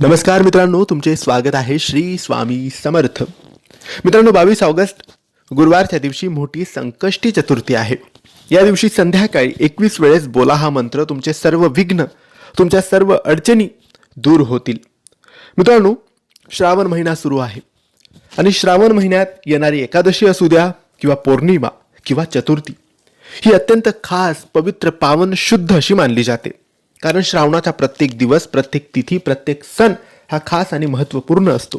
नमस्कार मित्रांनो तुमचे स्वागत आहे श्री स्वामी समर्थ. मित्रांनो बावीस ऑगस्ट गुरुवारच्या दिवशी मोठी संकष्टी चतुर्थी आहे. या दिवशी संध्याकाळी एकवीस वेळेस बोला हा मंत्र तुमचे सर्व विघ्न तुमच्या सर्व अडचणी दूर होतील. मित्रांनो श्रावण महिना सुरू आहे. आणि श्रावण महिन्यात येणारी एकादशी असू द्या किंवा पौर्णिमा किंवा चतुर्थी ही अत्यंत खास पवित्र पावन शुद्ध अशी मानली जाते. कारण श्रावणाचा प्रत्येक दिवस प्रत्येक तिथी प्रत्येक सण हा खास आणि महत्त्वपूर्ण असतो.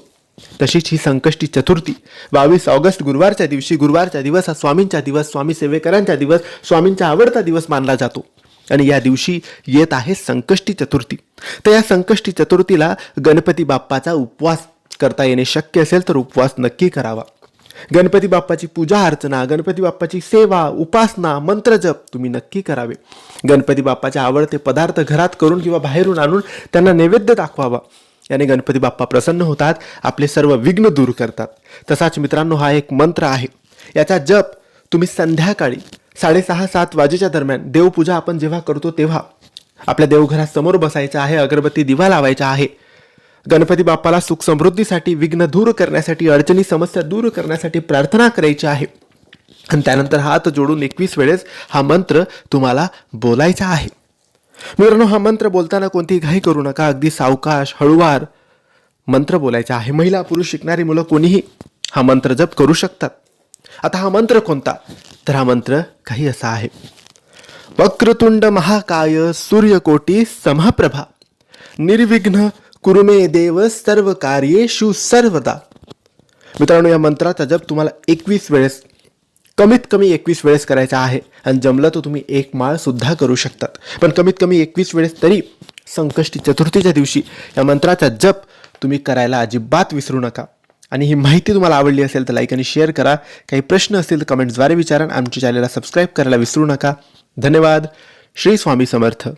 तशीच ही संकष्टी चतुर्थी बावीस ऑगस्ट गुरुवारच्या दिवशी गुरुवारचा दिवस हा स्वामींचा दिवस स्वामी सेवेकरांचा दिवस स्वामींचा आवडता दिवस मानला जातो. आणि या दिवशी येत आहे संकष्टी चतुर्थी. तर या संकष्टी चतुर्थीला गणपती बाप्पाचा उपवास करता येणे शक्य असेल तर उपवास नक्की करावा. गणपती बाप्पाची पूजा अर्चना गणपती बाप्पाची सेवा उपासना मंत्रजप तुम्ही नक्की करावे. गणपती बाप्पाचे आवडते पदार्थ घरात करून किंवा बाहेरून आणून त्यांना नैवेद्य दाखवावा. याने गणपती बाप्पा प्रसन्न होतात आपले सर्व विघ्न दूर करतात. तसाच मित्रांनो हा एक मंत्र आहे. याचा जप तुम्ही संध्याकाळी साडेसहा सात वाजेच्या दरम्यान देवपूजा आपण जेव्हा करतो तेव्हा आपल्या देवघरासमोर बसायचं आहे अगरबत्ती दिवा लावायचा आहे. गणपती बाप्पाला सुख समृद्धीसाठी विघ्न दूर करण्यासाठी अडचणी समस्या दूर करण्यासाठी प्रार्थना करायची आहे. आणि त्यानंतर हात जोडून एकवीस वेळेस हा मंत्र तुम्हाला बोलायचा आहे. मित्रांनो हा मंत्र बोलताना कोणतीही घाई करू नका. अगदी सावकाश हळुवार मंत्र बोलायचा आहे. महिला पुरुष शिकणारी मुलं कोणीही हा मंत्र जप करू शकतात. आता हा मंत्र कोणता? तर हा मंत्र काही असा आहे. वक्रतुंड महाकाय सूर्यकोटी समप्रभा. निर्विघ्न कुरुमे देव सर्व कार्येशु सर्वदा. मित्रांनो या मंत्राचा जप तुम्हाला एकवीस वेळेस कमीत कमी एकवीस वेळेस करायचा आहे. आणि जमलं तर तुम्ही एक माळसुद्धा करू शकतात. पण कमीत कमी एकवीस वेळेस तरी संकष्टी चतुर्थीच्या दिवशी या मंत्राचा जप तुम्ही करायला अजिबात विसरू नका. आणि ही माहिती तुम्हाला आवडली असेल तर लाईक आणि शेअर करा. काही प्रश्न असतील तर कमेंट्सद्वारे विचारा आमच्या चॅनलला सबस्क्राईब करायला विसरू नका. धन्यवाद. श्री स्वामी समर्थ.